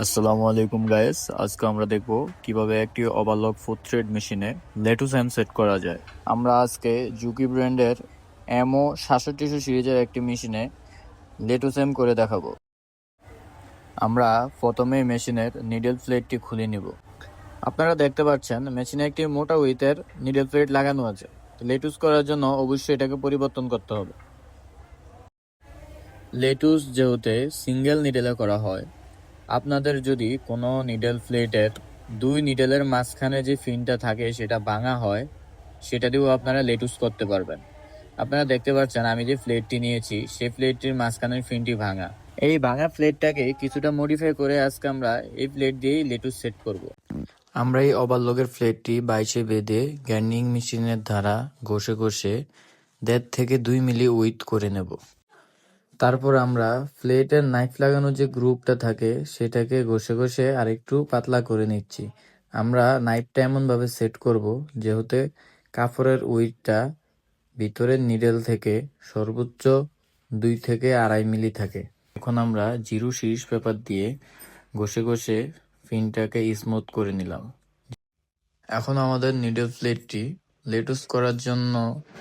আসসালামু আলাইকুম গাইস আজকে আমরা দেখব কীভাবে একটি ওভারলক ফুড থ্রেড মেশিনে লেটুস হ্যাম সেট করা যায়। আমরা আজকে জুকি ব্র্যান্ডের এমও সাতষট্টিশো সিরিজের একটি মেশিনে লেটুস হ্যাম করে দেখাবো। আমরা প্রথমে মেশিনের নিডেল প্লেটটি খুলে নিব। আপনারা দেখতে পাচ্ছেন মেশিনে একটি মোটা উইথের নিডেল প্লেট লাগানো আছে। লেটুস করার জন্য অবশ্যই এটাকে পরিবর্তন করতে হবে। লেটুস যেহেতু সিঙ্গেল নিডেলে করা হয় আপনাদের যদি কোনো নিডেল প্লেটের দুই নিডেলের মাঝখানে যে ফিনটা থাকে সেটা ভাঙা হয়, সেটা দিয়েও আপনারা লেটুস করতে পারবেন। আপনারা দেখতে পাচ্ছেন আমি যে প্লেটটি নিয়েছি, সেই প্লেটটির মাঝখানের ফিনটি ভাঙা। এই ভাঙা প্লেটটাকে কিছুটা মডিফাই করে আজকে আমরা এই প্লেট দিয়েই লেটুস সেট করব। আমরা এই ওভারলকের প্লেটটি বাইশে বেঁধে গ্যান্ডিং মেশিনের দ্বারা ঘষে ঘষে দেড় থেকে দুই মিলি উইথ করে নেব। তারপর আমরা প্লেটের নাইফ লাগানো যে গ্রুপটা থাকে, সেটাকে ঘষে ঘষে আরেকটু পাতলা করে নিচ্ছি। আমরা নাইফটা এমনভাবে সেট করব যেহেতু কাপড়ের উইথটা ভিতরের নিডেল থেকে সর্বোচ্চ দুই থেকে আড়াই মিলি থাকে। এখন আমরা জিরো শীর্ষ পেপার দিয়ে ঘষে ঘষে ফিনটাকে স্মুথ করে নিলাম। এখন আমাদের নিডেল প্লেটটি লেটুস করার জন্য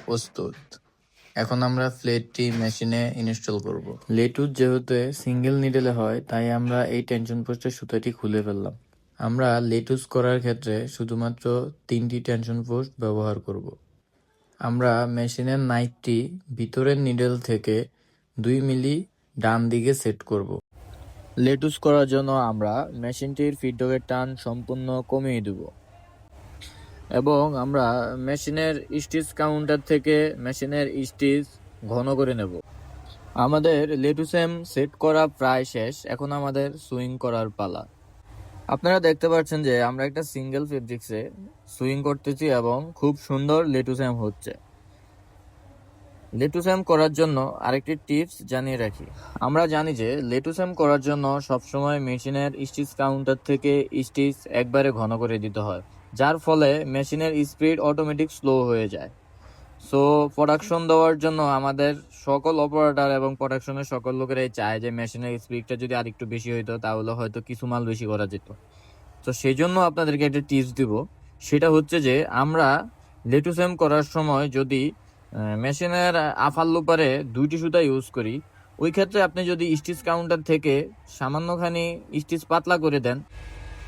প্রস্তুত। এখন আমরা ফ্লেটটি মেশিনে ইনস্টল করব। লেটুস যেহেতু সিঙ্গেল নিডেলে হয়, তাই আমরা এই টেনশন পোস্টের সুতাটি খুলে ফেললাম। আমরা লেটুস করার ক্ষেত্রে শুধুমাত্র তিনটি টেনশন পোস্ট ব্যবহার করব। আমরা মেশিনের নাইফটি ভিতরের নিডেল থেকে দুই মিলি ডান দিকে সেট করব। লেটুস করার জন্য আমরা মেশিনটির ফিডব্যাকের টান সম্পূর্ণ কমিয়ে দেব। এবং আমরা মেশিনের স্টিচ কাউন্টার থেকে মেশিনের স্টিচ ঘন করে নেব। আমাদের লেটুসেম সেট করা প্রায় শেষ, এখন আমাদের সুইং করার পালা। আপনারা দেখতে পাচ্ছেন যে আমরা একটা সিঙ্গেল ফেব্রিক্সে সুইং করতেছি এবং খুব সুন্দর লেটুসেম হচ্ছে। লেটুসেম করার জন্য আরেকটি টিপস জানিয়ে রাখি। আমরা জানি যে লেটুসেম করার জন্য সবসময় মেশিনের স্টিচ কাউন্টার থেকে স্টিচ একবারে ঘন করে দিতে হয়। যার ফলে মেশিনের স্পিড অটোমেটিক স্লো হয়ে যায়। সো প্রোডাকশন দেওয়ার জন্য আমাদের সকল অপারেটর এবং প্রোডাকশনের সকল লোকেরাই চায় যে মেশিনের স্পিডটা যদি আরেকটু বেশি হইতো, তাহলে হয়তো কিছু মাল বেশি করা যেত। তো সেই জন্য আপনাদেরকে একটা টিপস দিব। সেটা হচ্ছে যে, আমরা লেটুসেম করার সময় যদি মেশিনের আফাল লোপারে দুইটি সুতা ইউজ করি, ওই ক্ষেত্রে আপনি যদি স্টিচ কাউন্টার থেকে সামান্যখানি স্টিচ পাতলা করে দেন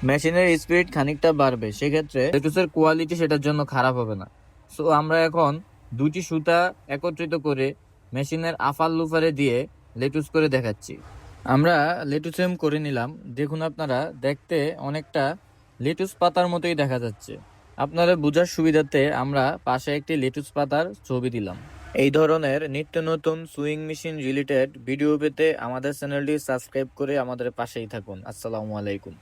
মেশিনের স্পিড খানিকটা বাড়বে, সেক্ষেত্রে লেটুসের কোয়ালিটি সেটার জন্য খারাপ হবে না। সো আমরা এখন দুটি সুতা একত্রিত করে মেশিনের আফার লুফারে দিয়ে লেটুস করে দেখাচ্ছি। আমরা লেটুসেম করে নিলাম। দেখুন আপনারা, দেখতে অনেকটা লেটুস পাতার মতোই দেখা যাচ্ছে। আপনারা বোঝার সুবিধাতে আমরা পাশে একটি লেটুস পাতার ছবি দিলাম। এই ধরনের নিত্য নতুন সুইং মেশিন রিলেটেড ভিডিও পেতে আমাদের চ্যানেলটি সাবস্ক্রাইব করে আমাদের পাশেই থাকুন। আসসালামু আলাইকুম।